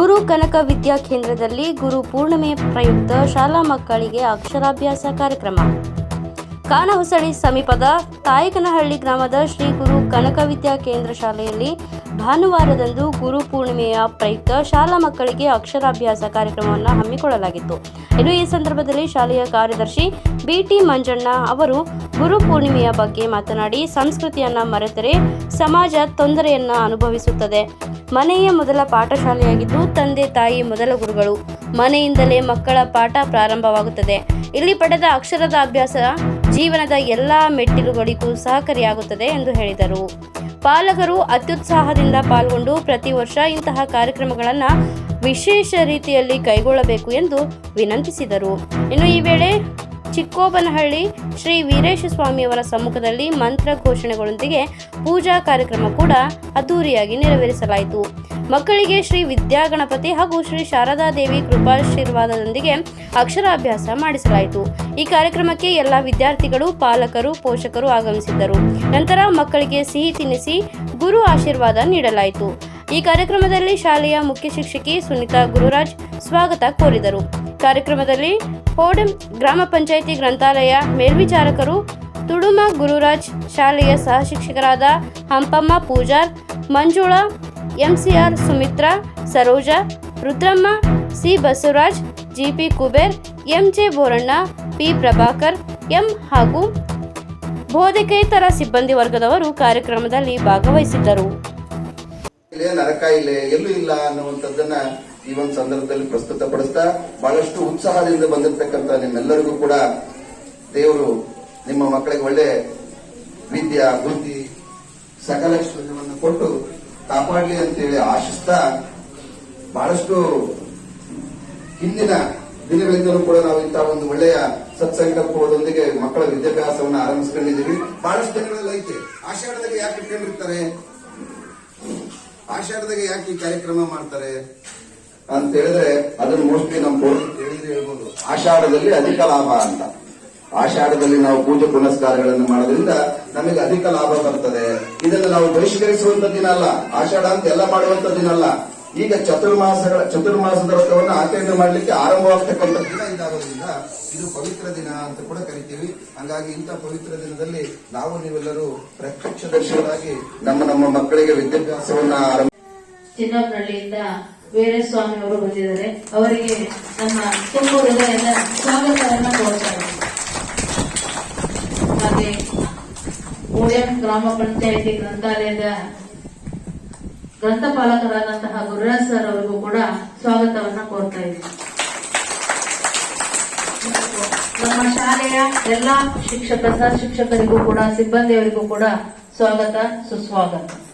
ಕನಕ ವಿದ್ಯಾ ಕೇಂದ್ರದಲ್ಲಿ ಗುರು ಪೂರ್ಣಿಮೆ ಪ್ರಯುಕ್ತ ಶಾಲಾ ಮಕ್ಕಳಿಗೆ ಅಕ್ಷರಾಭ್ಯಾಸ ಕಾರ್ಯಕ್ರಮ. ಕಾನಹೊಸಳಿ ಸಮೀಪದ ತಾಯಕನಹಳ್ಳಿ ಗ್ರಾಮದ ಶ್ರೀ ಗುರು ಕನಕ ವಿದ್ಯಾ ಕೇಂದ್ರ ಶಾಲೆಯಲ್ಲಿ ಭಾನುವಾರದಂದು ಗುರು ಪೂರ್ಣಿಮೆಯ ಪ್ರಯುಕ್ತ ಶಾಲಾ ಮಕ್ಕಳಿಗೆ ಅಕ್ಷರಾಭ್ಯಾಸ ಕಾರ್ಯಕ್ರಮವನ್ನು ಹಮ್ಮಿಕೊಳ್ಳಲಾಗಿತ್ತು. ಇನ್ನು ಈ ಸಂದರ್ಭದಲ್ಲಿ ಶಾಲೆಯ ಕಾರ್ಯದರ್ಶಿ ಬಿಟಿ ಮಂಜಣ್ಣ ಅವರು ಗುರು ಪೂರ್ಣಿಮೆಯ ಬಗ್ಗೆ ಮಾತನಾಡಿ, ಸಂಸ್ಕೃತಿಯನ್ನ ಮರೆತರೆ ಸಮಾಜ ತೊಂದರೆಯನ್ನ ಅನುಭವಿಸುತ್ತದೆ. ಮನೆಯ ಮೊದಲ ಪಾಠಶಾಲೆಯಾಗಿದ್ದು ತಂದೆ, ತಾಯಿ ಮೊದಲ ಗುರುಗಳು. ಮನೆಯಿಂದಲೇ ಮಕ್ಕಳ ಪಾಠ ಪ್ರಾರಂಭವಾಗುತ್ತದೆ. ಇಲ್ಲಿ ಪಡೆದ ಅಕ್ಷರದ ಅಭ್ಯಾಸ ಜೀವನದ ಎಲ್ಲ ಮೆಟ್ಟಿಲುಗಳಿಗೂ ಸಹಕಾರಿಯಾಗುತ್ತದೆ ಎಂದು ಹೇಳಿದರು. ಪಾಲಕರು ಅತ್ಯುತ್ಸಾಹದಿಂದ ಪಾಲ್ಗೊಂಡು ಪ್ರತಿ ವರ್ಷ ಇಂತಹ ಕಾರ್ಯಕ್ರಮಗಳನ್ನು ವಿಶೇಷ ರೀತಿಯಲ್ಲಿ ಕೈಗೊಳ್ಳಬೇಕು ಎಂದು ವಿನಂತಿಸಿದರು. ಇನ್ನು ಈ ವೇಳೆ ಚಿಕ್ಕೋಬನಹಳ್ಳಿ ಶ್ರೀ ವೀರೇಶ ಸ್ವಾಮಿಯವರ ಸಮ್ಮುಖದಲ್ಲಿ ಮಂತ್ರ ಘೋಷಣೆಗಳೊಂದಿಗೆ ಪೂಜಾ ಕಾರ್ಯಕ್ರಮ ಕೂಡ ಅದ್ದೂರಿಯಾಗಿ ನೆರವೇರಿಸಲಾಯಿತು. ಮಕ್ಕಳಿಗೆ ಶ್ರೀ ವಿದ್ಯಾಗಣಪತಿ ಹಾಗೂ ಶ್ರೀ ಶಾರದಾದೇವಿ ಕೃಪಾಶೀರ್ವಾದದೊಂದಿಗೆ ಅಕ್ಷರಾಭ್ಯಾಸ ಮಾಡಿಸಲಾಯಿತು. ಈ ಕಾರ್ಯಕ್ರಮಕ್ಕೆ ಎಲ್ಲ ವಿದ್ಯಾರ್ಥಿಗಳು, ಪಾಲಕರು, ಪೋಷಕರು ಆಗಮಿಸಿದ್ದರು. ನಂತರ ಮಕ್ಕಳಿಗೆ ಸಿಹಿ ತಿನ್ನಿಸಿ ಗುರು ಆಶೀರ್ವಾದ ನೀಡಲಾಯಿತು. ಈ ಕಾರ್ಯಕ್ರಮದಲ್ಲಿ ಶಾಲೆಯ ಮುಖ್ಯ ಶಿಕ್ಷಕಿ ಸುನಿತಾ ಗುರುರಾಜ್ ಸ್ವಾಗತ ಕೋರಿದರು. ಕಾರ್ಯಕ್ರಮದಲ್ಲಿ ಹೋಡಂ ಗ್ರಾಮ ಪಂಚಾಯಿತಿ ಗ್ರಂಥಾಲಯ ಮೇಲ್ವಿಚಾರಕರು ತುಡುಮ ಗುರುರಾಜ್ ಶಾಲೆಯ ಸಹ ಶಿಕ್ಷಕರಾದ Hampamma Pujar, Manjula, MCR Sumitra, Saroja, Rudramma, C Basavaraj, GP Kuber, MJ Boranna, P Prabhakar, M ಹಾಗೂ ಬೋಧಕೇತರ ಸಿಬ್ಬಂದಿ ವರ್ಗದವರು ಕಾರ್ಯಕ್ರಮದಲ್ಲಿ ಭಾಗವಹಿಸಿದ್ದರು. ಎಲ್ಲೂ ಇಲ್ಲ ಈ ಒಂದು ಸಂದರ್ಭದಲ್ಲಿ ಪ್ರಸ್ತುತಪಡಿಸ್ತಾ ಬಹಳಷ್ಟು ಉತ್ಸಾಹದಿಂದ ಬಂದಿರತಕ್ಕಂತ ನಿಮ್ಮೆಲ್ಲರಿಗೂ ಕೂಡ ದೇವರು ನಿಮ್ಮ ಮಕ್ಕಳಿಗೆ ಒಳ್ಳೆ ವಿದ್ಯಾ ಬುದ್ಧಿ ಸಕಲ ಐಶ್ವರ್ಯವನ್ನು ಕೊಟ್ಟು ಕಾಪಾಡಲಿ ಅಂತೇಳಿ ಆಶಿಸ್ತಾ ಬಹಳಷ್ಟು ಹಿಂದಿನ ದಿನಗಳಿಂದಲೂ ಕೂಡ ನಾವು ಇಂತಹ ಒಂದು ಒಳ್ಳೆಯ ಸತ್ಸಂಕಲ್ಪದೊಂದಿಗೆ ಮಕ್ಕಳ ವಿದ್ಯಾಭ್ಯಾಸವನ್ನು ಆರಂಭಿಸ್ಕೊಂಡಿದ್ದೀವಿ. ಬಹಳಷ್ಟು ದಿನಗಳಲ್ಲಿ ಐತೆ. ಆಷಾಢದಲ್ಲಿ ಯಾಕೆ ಇಟ್ಕೊಂಡಿರ್ತಾರೆ? ಆಷಾಢದಾಗ ಯಾಕೆ ಈ ಕಾರ್ಯಕ್ರಮ ಮಾಡ್ತಾರೆ? ಅಂತ ಹೇಳಿದ್ರೆ ಅದನ್ನು ಮೋಸ್ಟ್ಲಿ ನಮ್ಮ ಹೇಳ್ಬೋದು. ಆಷಾಢದಲ್ಲಿ ಅಧಿಕ ಲಾಭ ಅಂತ. ಆಷಾಢದಲ್ಲಿ ನಾವು ಪೂಜೆ ಪುನಸ್ಕಾರಗಳನ್ನು ಮಾಡೋದ್ರಿಂದ ನಮಗೆ ಅಧಿಕ ಲಾಭ ಬರ್ತದೆ. ಇದನ್ನು ನಾವು ಬಹಿಷ್ಕರಿಸುವಂತ ದಿನ ಅಲ್ಲ, ಆಷಾಢ ಅಂತ ಎಲ್ಲ ಮಾಡುವಂತ ದಿನ ಅಲ್ಲ. ಈಗ ಚತುರ್ಮಾಸಗಳ, ಚತುರ್ಮಾಸದ ವ್ರತವನ್ನು ಆಚರಣೆ ಮಾಡಲಿಕ್ಕೆ ಆರಂಭವಾಗ್ತಕ್ಕಂಥ ದಿನ ಇದಾಗೋದ್ರಿಂದ ಇದು ಪವಿತ್ರ ದಿನ ಅಂತ ಕೂಡ ಕರಿತೀವಿ. ಹಂಗಾಗಿ ಇಂಥ ಪವಿತ್ರ ದಿನದಲ್ಲಿ ನಾವು ನೀವೆಲ್ಲರೂ ಪ್ರತ್ಯಕ್ಷದರ್ಶಿಗಳಾಗಿ ನಮ್ಮ ನಮ್ಮ ಮಕ್ಕಳಿಗೆ ವಿದ್ಯಾಭ್ಯಾಸವನ್ನ ಆರಂಭ ವೀರಸ್ವಾಮಿ ಅವರು ಬಂದಿದ್ದಾರೆ. ಅವರಿಗೆ ನಮ್ಮ ತುಂಬ ಹೃದಯದ ಸ್ವಾಗತವನ್ನ ಇದ್ದೀನಿ. ಹಾಗೆ ಓಎಂ ಗ್ರಾಮ ಪಂಚಾಯಿತಿ ಗ್ರಂಥಾಲಯದ ಗ್ರಂಥಪಾಲಕರಾದಂತಹ ಗುರುರಾಜ್ ಸರ್ ಅವರಿಗೂ ಕೂಡ ಸ್ವಾಗತವನ್ನ ಕೋರ್ತಾ ಇದ್ದೀನಿ. ನಮ್ಮ ಶಾಲೆಯ ಎಲ್ಲಾ ಶಿಕ್ಷಕ ಸಹ ಶಿಕ್ಷಕರಿಗೂ ಕೂಡ, ಸಿಬ್ಬಂದಿಯವರಿಗೂ ಕೂಡ ಸ್ವಾಗತ, ಸುಸ್ವಾಗತ.